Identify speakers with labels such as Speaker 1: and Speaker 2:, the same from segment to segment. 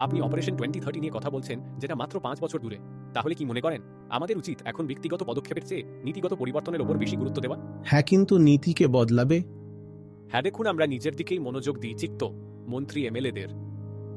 Speaker 1: আপনি operation twenty thirty নিয়ে কথা বলছেন যেটা মাত্র পাঁচ বছর দূরে। তাহলে কি মনে করেন আমাদের উচিত এখন ব্যক্তিগত পদক্ষেপের চেয়ে নীতিগত পরিবর্তনের ওপর বেশি গুরুত্ব দেওয়া?
Speaker 2: হ্যাঁ কিন্তু নীতিকে বদলাবে।
Speaker 1: হ্যাঁ দেখুন আমরা নিজের দিকেই মনোযোগ দিই চিত্ত মন্ত্রী এমএলএদের।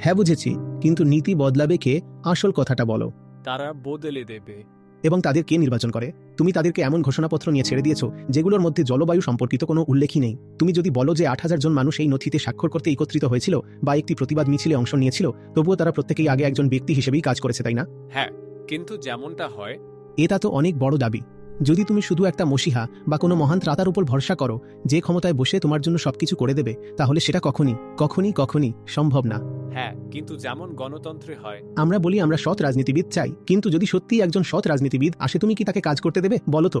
Speaker 2: হ্যাঁ বুঝেছি কিন্তু নীতি বদলাবে কে? আসল কথাটা বলো।
Speaker 1: তারা বদলে দেবে।
Speaker 2: এবং তাদের কে নির্বাচন করে? তুমি তাদেরকে এমন ঘোষণাপত্র নিয়ে ছেড়ে দিয়েছ যেগুলোর মধ্যে জলবায়ু সম্পর্কিত কোনো উল্লেখই নেই। তুমি যদি বলো যে আট হাজার জন মানুষ এই নথিতে স্বাক্ষর করতে একত্রিত হয়েছিল বা একটি প্রতিবাদ মিছিলে অংশ নিয়েছিল তবুও তারা প্রত্যেকেই আগে একজন ব্যক্তি হিসেবেই কাজ করেছে তাই না?
Speaker 1: হ্যাঁ কিন্তু যেমনটা হয়
Speaker 2: এটা তো অনেক বড় দাবি। যদি তুমি শুধু একটা মসিহা বা কোনো মহান ত্রাতার উপর ভরসা করো যে ক্ষমতায় বসে তোমার জন্য সবকিছু করে দেবে তাহলে সেটা কখনই কখনই কখনই সম্ভব না।
Speaker 1: হ্যাঁ কিন্তু যেমন গণতন্ত্রে হয়।
Speaker 2: আমরা বলি আমরা সৎ রাজনীতিবিদ চাই কিন্তু যদি সত্যি একজন সৎ রাজনীতিবিদ আসে তুমি কি তাকে কাজ করতে দেবে? বলো তো।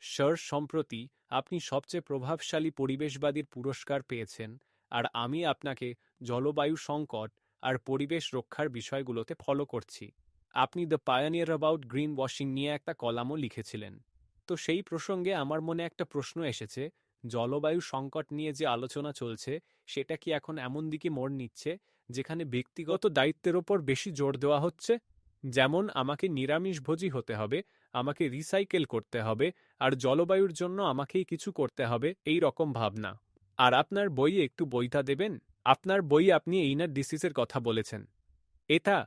Speaker 1: স্যার সম্প্রতি আপনি সবচেয়ে প্রভাবশালী পরিবেশবাদীর পুরস্কার পেয়েছেন আর আমি আপনাকে জলবায়ু সংকট আর পরিবেশ রক্ষার বিষয়গুলোতে ফলো করছি। আপনি the Pioneer about green washing নিয়ে একটা কলামও লিখেছিলেন। তো সেই প্রসঙ্গে আমার মনে একটা প্রশ্ন এসেছে, জলবায়ু সংকট নিয়ে যে আলোচনা চলছে, সেটা কি এখন এমন দিকে মোড় নিচ্ছে, যেখানে ব্যক্তিগত দায়িত্বের ওপর বেশি জোর দেওয়া হচ্ছে? যেমন, আমাকে নিরামিষভোজী হতে হবে, আমাকে রিসাইকেল করতে হবে, আর জলবায়ুর জন্য আমাকেই কিছু করতে হবে, এই রকম ভাবনা। আর আপনার বইয়ে একটু বইটা দেবেন? আপনার বই আপনি এইনার ডিসিজের কথা বলেছেন। এটা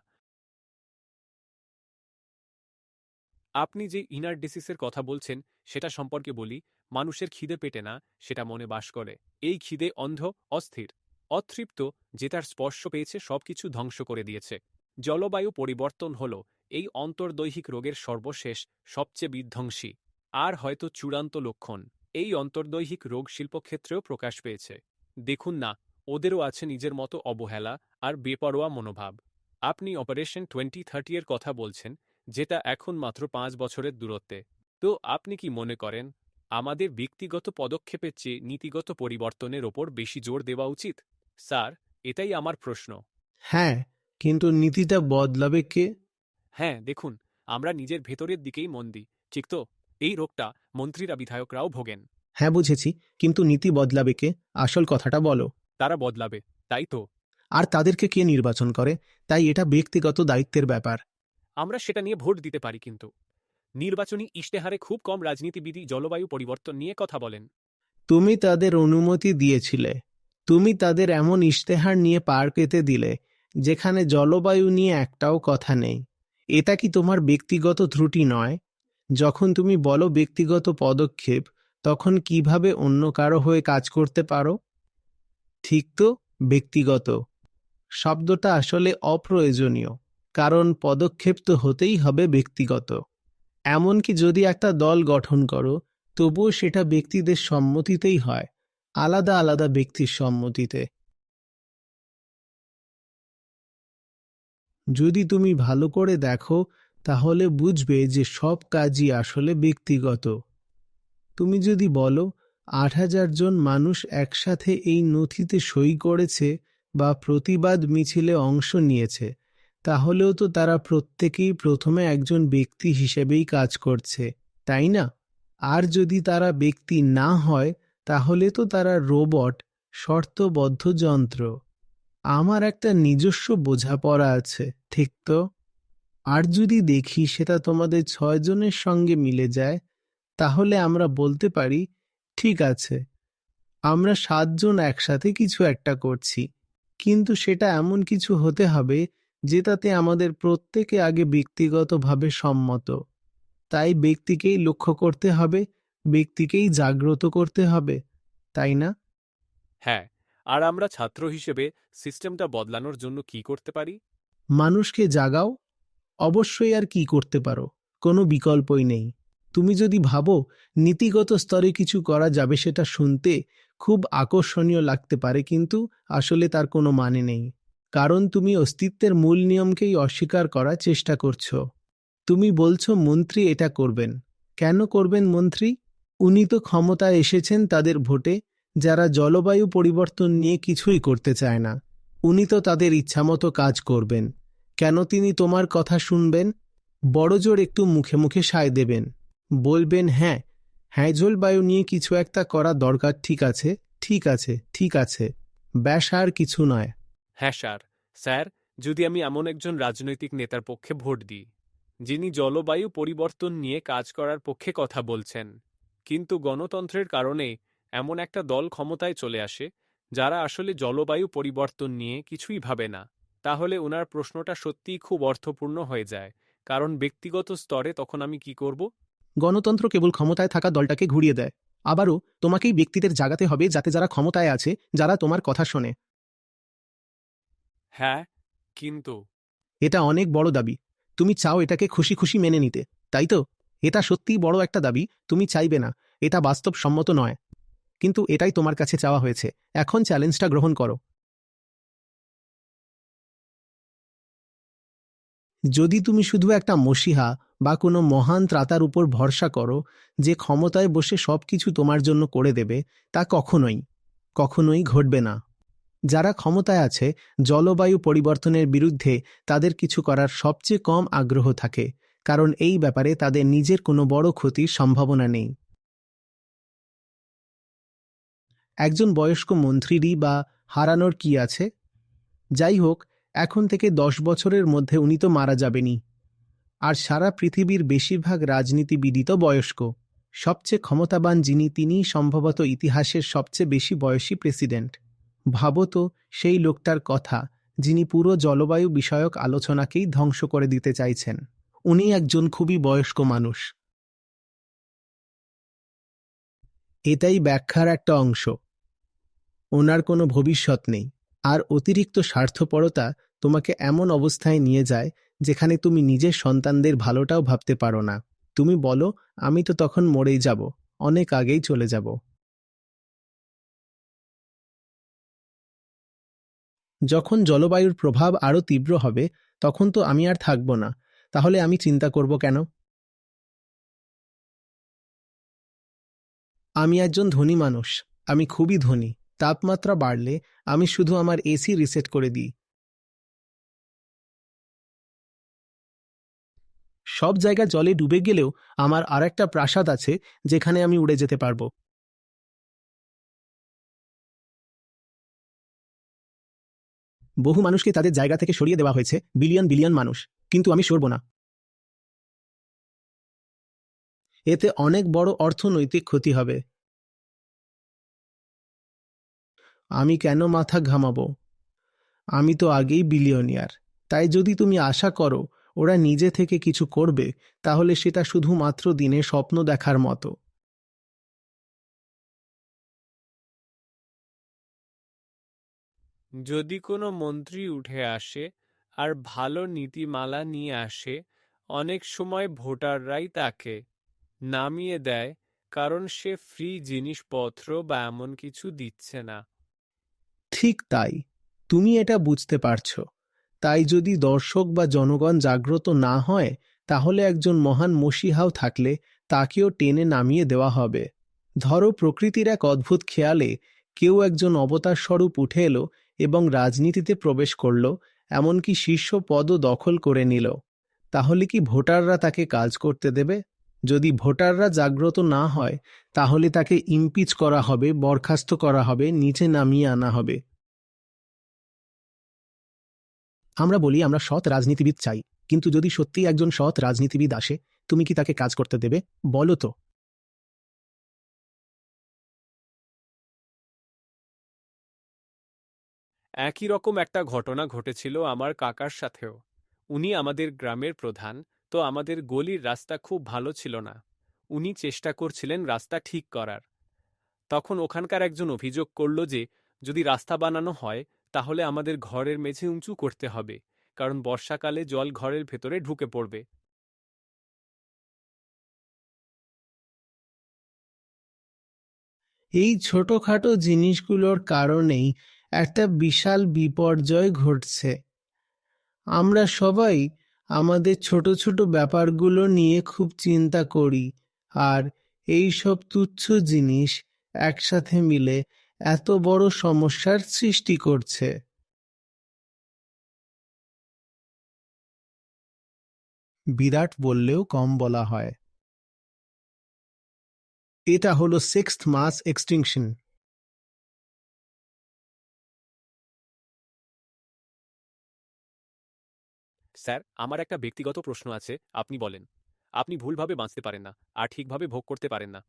Speaker 1: আপনি যে ইনার ডিসিসের কথা বলছেন, সেটা সম্পর্কে বলি, মানুষের খিদে পেটে না, সেটা মনে বাস করে। এই খিদে অন্ধ, অস্থির, অতৃপ্ত, যে তার স্পর্শ পেয়েছে, সবকিছু ধ্বংস করে দিয়েছে। জলবায়ু পরিবর্তন হল, এই অন্তর্দৈহিক রোগের সর্বশেষ, সবচেয়ে বিধ্বংসী, আর হয়তো চূড়ান্ত লক্ষণ। এই অন্তর্দৈহিক রোগ শিল্পক্ষেত্রেও প্রকাশ পেয়েছে। দেখুন না, ওদেরও আছে নিজের মতো অবহেলা আর বেপরোয়া মনোভাব। আপনি অপারেশন টোয়েন্টি থার্টি এর কথা বলছেন যেটা এখন মাত্র পাঁচ বছরের দূরত্বে। তো আপনি কি মনে করেন আমাদের ব্যক্তিগত পদক্ষেপের চেয়ে নীতিগত পরিবর্তনের ওপর বেশি জোর দেওয়া উচিত? স্যার এটাই আমার প্রশ্ন।
Speaker 2: হ্যাঁ কিন্তু নীতিটা বদলাবে কে?
Speaker 1: হ্যাঁ দেখুন আমরা নিজের ভেতরের দিকেই মন দিই ঠিক তো? এই রোগটা মন্ত্রীরা বিধায়করাও ভোগেন।
Speaker 2: হ্যাঁ বুঝেছি কিন্তু নীতি বদলাবে কে? আসল কথাটা বলো।
Speaker 1: তারা বদলাবে তাই তো?
Speaker 2: আর তাদেরকে কে নির্বাচন করে? তাই এটা ব্যক্তিগত দায়িত্বের ব্যাপার।
Speaker 1: আমরা সেটা নিয়ে ভোট দিতে পারি কিন্তু। নির্বাচনী ইশতেহারে খুব কম রাজনীতিবিদই জলবায়ু পরিবর্তন নিয়ে কথা বলেন।
Speaker 2: তুমি তাদের অনুমতি দিয়েছিলে। তুমি তাদের এমন ইশতেহার নিয়ে পার পেতে দিলে, যেখানে জলবায়ু নিয়ে একটাও কথা নেই। এটা কি তোমার ব্যক্তিগত ত্রুটি নয়? যখন তুমি বলো ব্যক্তিগত পদক্ষেপ, তখন কীভাবে অন্য কারও হয়ে কাজ করতে পারো? ঠিক তো, ব্যক্তিগত। শব্দটা আসলে অপ্রয়োজনীয়। কারণ পদক্ষেপ তো হতেই হবে ব্যক্তিগত। এমনকি যদি একটা দল গঠন করো, তবুও সেটা ব্যক্তিদের সম্মতিতেই হয়, আলাদা আলাদা ব্যক্তির সম্মতিতে। যদি তুমি ভালো করে দেখো, তাহলে বুঝবে যে সব কাজই আসলে ব্যক্তিগত। তুমি যদি বলো, আট হাজার জন মানুষ একসাথে এই নথিতে সই করেছে বা প্রতিবাদ মিছিলে অংশ নিয়েছে তাহলেও তো তারা প্রত্যেকেই প্রথমে একজন ব্যক্তি হিসেবেই কাজ করছে, তাই না? আর যদি তারা ব্যক্তি না হয়, তাহলে তো তারা রোবট, শর্তবদ্ধ যন্ত্র। আমার একটা নিজস্ব বোঝাপড়া আছে, ঠিক তো? আর যদি দেখি সেটা তোমাদের ছয়জনের সঙ্গে মিলে যায়, তাহলে আমরা বলতে পারি, ঠিক আছে, আমরা সাতজন একসাথে কিছু একটা করছি। কিন্তু সেটা এমন কিছু হতে হবে যেটাতে আমাদের প্রত্যেকে আগে ব্যক্তিগতভাবে সম্মত। তাই ব্যক্তিকেই লক্ষ্য করতে হবে ব্যক্তিকেই জাগ্রত করতে হবে তাই না?
Speaker 1: হ্যাঁ আর আমরা ছাত্র হিসেবে সিস্টেমটা বদলানোর জন্য কি করতে পারি?
Speaker 2: মানুষকে জাগাও অবশ্যই আর কি করতে পারো কোনো বিকল্পই নেই। তুমি যদি ভাবো নীতিগত স্তরে কিছু করা যাবে সেটা শুনতে খুব আকর্ষণীয় লাগতে পারে কিন্তু আসলে তার কোনো মানে নেই। কারণ তুমি অস্তিত্বের মূল নিয়মকেই অস্বীকার করার চেষ্টা করছ। তুমি বলছো, মন্ত্রী এটা করবেন। কেন করবেন মন্ত্রী? উনি তো ক্ষমতায় এসেছেন তাদের ভোটে, যারা জলবায়ু পরিবর্তন নিয়ে কিছুই করতে চায় না। উনি তো তাদের ইচ্ছামতো কাজ করবেন। কেন তিনি তোমার কথা শুনবেন? বড়জোর একটু মুখে মুখে সায় দেবেন। বলবেন হ্যাঁ হ্যাঁ জলবায়ু নিয়ে কিছু একটা করা দরকার, ঠিক আছে ঠিক আছে ঠিক আছে। ব্যাস, আর কিছু নয়।
Speaker 1: হ্যাঁ স্যার। স্যার, যদি আমি এমন একজন রাজনৈতিক নেতার পক্ষে ভোট দিই, যিনি জলবায়ু পরিবর্তন নিয়ে কাজ করার পক্ষে কথা বলছেন, কিন্তু গণতন্ত্রের কারণে এমন একটা দল ক্ষমতায় চলে আসে, যারা আসলে জলবায়ু পরিবর্তন নিয়ে কিছুই ভাবে না, তাহলে ওনার প্রশ্নটা সত্যিই খুব অর্থপূর্ণ হয়ে যায়, কারণ ব্যক্তিগত স্তরে তখন আমি কি করব?
Speaker 2: গণতন্ত্র কেবল ক্ষমতায় থাকা দলটাকে ঘুরিয়ে দেয়। আবারও তোমাকেই ব্যক্তিদের জাগাতে হবে যাতে যারা ক্ষমতায় আছে, যারা তোমার কথা শোনে।
Speaker 1: হ্যাঁ কিন্তু।
Speaker 2: এটা অনেক বড় দাবি। তুমি চাও এটাকে খুশি খুশি মেনে নিতে, তাই তো? এটা সত্যিই বড় একটা দাবি, তুমি চাইবে না, এটা বাস্তবসম্মত নয়। কিন্তু এটাই তোমার কাছে চাওয়া হয়েছে, এখন চ্যালেঞ্জটা গ্রহণ করো। যদি তুমি শুধু একটা মসিহা বা কোনো মহান ত্রাতার উপর ভরসা করো, যে ক্ষমতায় বসে সবকিছু তোমার জন্য করে দেবে, তা কখনোই কখনোই ঘটবে না। যারা ক্ষমতায় আছে, জলবায়ু পরিবর্তনের বিরুদ্ধে তাদের কিছু করার সবচেয়ে কম আগ্রহ থাকে, কারণ এই ব্যাপারে তাদের নিজের কোনো বড় ক্ষতির সম্ভাবনা নেই। একজন বয়স্ক মন্ত্রীরই বা হারানোর কি আছে? যাই হোক, এখন থেকে দশ বছরের মধ্যে উনি তো মারা যাবেনি আর সারা পৃথিবীর বেশিরভাগ রাজনীতিবিদই তো বয়স্ক। সবচেয়ে ক্ষমতাবান যিনি, তিনিই সম্ভবত ইতিহাসের সবচেয়ে বেশি বয়সী প্রেসিডেন্ট। ভাবো তো সেই লোকটার কথা, যিনি পুরো জলবায়ু বিষয়ক আলোচনাকেই ধ্বংস করে দিতে চাইছেন। উনি একজন খুবই বয়স্ক মানুষ। এটাই ব্যাখ্যার একটা অংশ। ওনার কোনো ভবিষ্যৎ নেই। আর অতিরিক্ত স্বার্থপরতা তোমাকে এমন অবস্থায় নিয়ে যায়, যেখানে তুমি নিজের সন্তানদের ভালোটাও ভাবতে পারো না। তুমি বলো, আমি তো তখন মরেই যাব, অনেক আগেই চলে যাব। যখন জলবায়ুর প্রভাব আরও তীব্র হবে, তখন তো আমি আর থাকব না। তাহলে আমি চিন্তা করব কেন? আমি একজন ধনী মানুষ, আমি খুবই ধনী, তাপমাত্রা বাড়লে আমি শুধু আমার এসি রিসেট করে দিই। সব জায়গা জলে ডুবে গেলেও আমার আর একটা প্রাসাদ আছে, যেখানে আমি উড়ে যেতে পারব। বহু মানুষকে তাদের জায়গা থেকে সরিয়ে দেওয়া হয়েছে, বিলিয়ন বিলিয়ন মানুষ। কিন্তু আমি সরব না। এতে অনেক বড় অর্থনৈতিক ক্ষতি হবে। আমি কেন মাথা ঘামাবো? আমি তো আগেই বিলিয়নিয়ার। তাই যদি তুমি আশা করো, ওরা নিজে থেকে কিছু করবে, তাহলে সেটা শুধুমাত্র দিনে স্বপ্ন দেখার মতো।
Speaker 1: যদি কোনো মন্ত্রী উঠে আসে আর ভালো নীতিমালা নিয়ে আসে, অনেক সময় ভোটাররাই তাকে নামিয়ে দেয় কারণ সে ফ্রি জিনিসপত্র বা এমন কিছু দিচ্ছে না।
Speaker 2: ঠিক তাই। তুমি এটা বুঝতে পারছ। তাই যদি দর্শক বা জনগণ জাগ্রত না হয়, তাহলে একজন মহান মসিহাও থাকলে তাকেও টেনে নামিয়ে দেওয়া হবে। ধরো প্রকৃতির এক অদ্ভুত খেয়ালে কেউ একজন অবতার স্বরূপ উঠে এলো এবং রাজনীতিতে প্রবেশ করল, এমনকি শীর্ষ পদও দখল করে নিল। তাহলে কি ভোটাররা তাকে কাজ করতে দেবে? যদি ভোটাররা জাগ্রত না হয়, তাহলে তাকে ইমপিচ করা হবে, বরখাস্ত করা হবে, নিচে নামিয়ে আনা হবে। আমরা বলি, আমরা সৎ রাজনীতিবিদ চাই। কিন্তু যদি সত্যি একজন সৎ রাজনীতিবিদ আসে, তুমি কি তাকে কাজ করতে দেবে? বলো তো।
Speaker 1: একই রকম একটা ঘটনা ঘটেছিল আমার কাকার সাথেও। উনি আমাদের গ্রামের প্রধান, তো আমাদের গলির রাস্তা খুব ভালো ছিল না। উনি চেষ্টা করছিলেন রাস্তা ঠিক করার। তখন ওখানকার একজন অভিযোগ করল যে, যদি রাস্তা বানানো হয়, তাহলে আমাদের ঘরের মেঝে উঁচু করতে হবে, কারণ বর্ষাকালে জল ঘরের ভেতরে ঢুকে পড়বে।
Speaker 2: এই ছোটখাটো জিনিসগুলোর কারণেই একটা বিশাল বিপর্যয় ঘটছে। আমরা সবাই আমাদের ছোট ছোট ব্যাপারগুলো নিয়ে খুব চিন্তা করি আর এই সব তুচ্ছ জিনিস একসাথে মিলে এত বড় সমস্যার সৃষ্টি করছে। বিরাট বললেও কম বলা হয়। এটা হলো সিক্সথ মাস এক্সটিংশন
Speaker 1: স্যার, আমার একটা ব্যক্তিগত প্রশ্ন আছে, আপনি বলেন। আপনি ভুলভাবে বাঁচতে পারেন না, আর ঠিকভাবে ভোগ করতে পারেন না।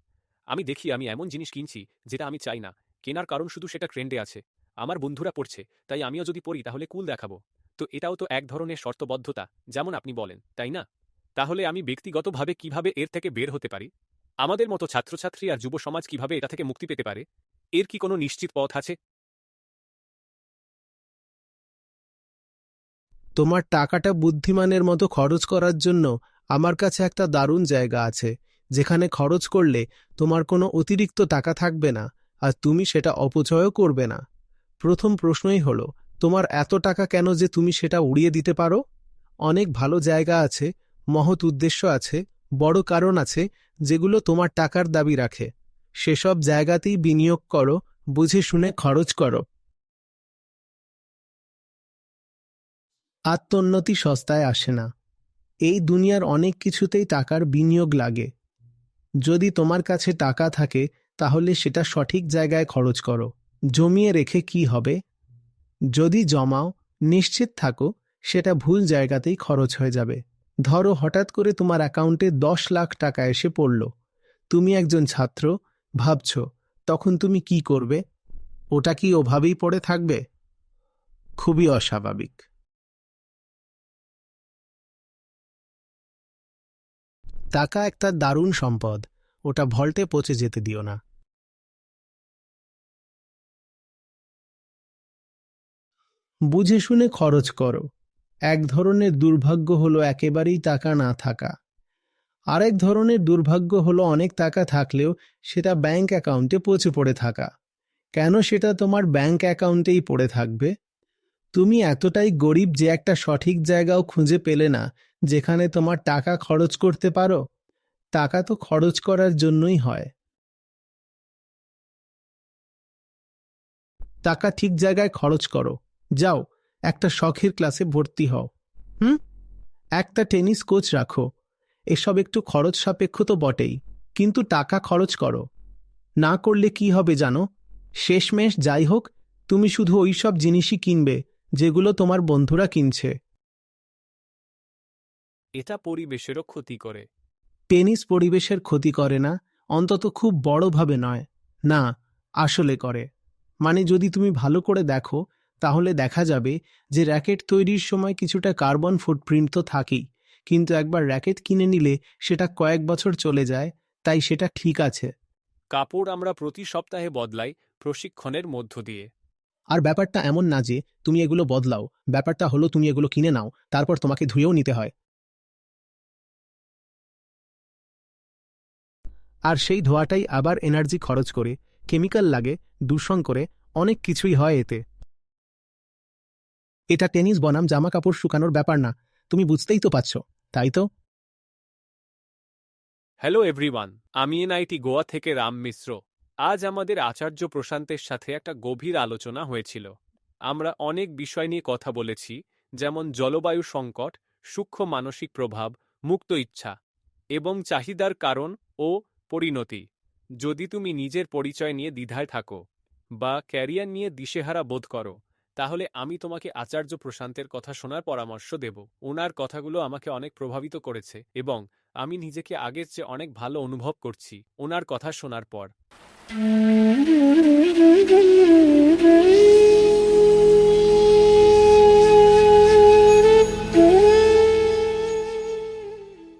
Speaker 1: আমি দেখি, আমি এমন জিনিস কিনছি, যেটা আমি চাই না। কেনার কারণ শুধু সেটা ট্রেন্ডে আছে। আমার বন্ধুরা পড়ছে, তাই আমিও যদি পড়ি, তাহলে কুল দেখাবো। তো এটাও তো এক ধরনের শর্তবদ্ধতা, যেমন আপনি বলেন, তাই না? তাহলে আমি ব্যক্তিগতভাবে কীভাবে এর থেকে বের হতে পারি? আমাদের মতো ছাত্রছাত্রী আর যুব সমাজ কীভাবে এটা থেকে মুক্তি পেতে পারে? এর কি কোনো নিশ্চিত পথ আছে?
Speaker 2: তোমার টাকাটা বুদ্ধিমানের মতো খরচ করার জন্য আমার কাছে একটা দারুণ জায়গা আছে, যেখানে খরচ করলে তোমার কোনো অতিরিক্ত টাকা থাকবে না, আর তুমি সেটা অপচয়ও করবে না। প্রথম প্রশ্নই হলো, তোমার এত টাকা কেন যে তুমি সেটা উড়িয়ে দিতে পারো? অনেক ভালো জায়গা আছে, মহৎ উদ্দেশ্য আছে, বড় কারণ আছে, যেগুলো তোমার টাকার দাবি রাখে। সেসব জায়গাতেই বিনিয়োগ করো, বুঝে শুনে খরচ করো। আত্মোন্নতি সস্তায় আসে না। এই দুনিয়ার অনেক কিছুতেই টাকার বিনিয়োগ লাগে। যদি তোমার কাছে টাকা থাকে, তাহলে সেটা সঠিক জায়গায় খরচ করো। জমিয়ে রেখে কি হবে? যদি জমাও, নিশ্চিত থাকো, সেটা ভুল জায়গাতেই খরচ হয়ে যাবে। ধরো হঠাৎ করে তোমার অ্যাকাউন্টে দশ লাখ টাকা এসে পড়ল। তুমি একজন ছাত্র, ভাবছ, তখন তুমি কি করবে? ওটা কি ওভাবেই পড়ে থাকবে? খুবই অস্বাভাবিক। টাকা একটা দারুণ সম্পদ, ওটা ভল্টে পচে যেতে দিও না। বুঝে শুনে খরচ করো। এক ধরনের দুর্ভাগ্য হলো একেবারেই টাকা না থাকা। আরেক ধরনের দুর্ভাগ্য হলো অনেক টাকা থাকলেও সেটা ব্যাংক অ্যাকাউন্টে পচে পড়ে থাকা। কেন সেটা তোমার ব্যাংক অ্যাকাউন্টেই পড়ে থাকবে? তুমি এতটাই গরিব যে একটা সঠিক জায়গাও খুঁজে পেলে না, যেখানে তোমার টাকা খরচ করতে পারো। টাকা তো খরচ করার জন্যই হয়। টাকা ঠিক জায়গায় খরচ করো। যাও, একটা শখের ক্লাসে ভর্তি হও। হুম? একটা টেনিস কোচ রাখো। এসব একটু খরচ সাপেক্ষ তো বটেই, কিন্তু টাকা খরচ করো। না করলে কি হবে জানো? শেষমেশ যাই হোক, তুমি শুধু ওই সব জিনিসই কিনবে। যেগুলো তোমার বন্ধুরা কিনছে।
Speaker 1: এটা পরিবেশেরও ক্ষতি করে।
Speaker 2: টেনিস পরিবেশের ক্ষতি করে না অন্তত খুব বড়ভাবে নয়। না আসলে করে। মানে যদি তুমি ভালো করে দেখো তাহলে দেখা যাবে যে র্যাকেট তৈরির সময় কিছুটা কার্বন ফুটপ্রিন্ট তো থাকেই। কিন্তু একবার র্যাকেট কিনে নিলে সেটা কয়েক বছর চলে যায় তাই সেটা ঠিক আছে।
Speaker 1: কাপড় আমরা প্রতি সপ্তাহে বদলাই প্রশিক্ষণের মধ্য দিয়ে।
Speaker 2: আর ব্যাপারটা এমন না যে তুমি এগুলো বদলাও, ব্যাপারটা হলো তুমি এগুলো কিনে নাও, তারপর তোমাকে ধুয়েও নিতে হয়। আর সেই ধোয়াটাই আবার এনার্জি খরচ করে, কেমিক্যাল লাগে, দূষণ করে, অনেক কিছুই হয় এতে। এটা টেনিস, বনাম জামা কাপড় শুকানোর ব্যাপার না, তুমি বুঝতেই তো পারছ, তাই তো?
Speaker 1: হ্যালো এভরিওয়ান আমি এনআইটি গোয়া থেকে রাম মিশ্র। আজ আমাদের আচার্য প্রশান্তের সাথে একটা গভীর আলোচনা হয়েছিল। আমরা অনেক বিষয় নিয়ে কথা বলেছি, যেমন জলবায়ু সংকট, সূক্ষ্ম মানসিক প্রভাব, মুক্ত ইচ্ছা এবং চাহিদার কারণ ও পরিণতি। যদি তুমি নিজের পরিচয় নিয়ে দ্বিধায় থাকো বা ক্যারিয়ার নিয়ে দিশেহারা বোধ করো, তাহলে আমি তোমাকে আচার্য প্রশান্তের কথা শোনার পরামর্শ দেব। ওনার কথাগুলো আমাকে অনেক প্রভাবিত করেছে এবং আমি নিজেকে আগের চেয়ে অনেক ভালো অনুভব করছি। ওনার কথা শোনার পর
Speaker 3: Müzik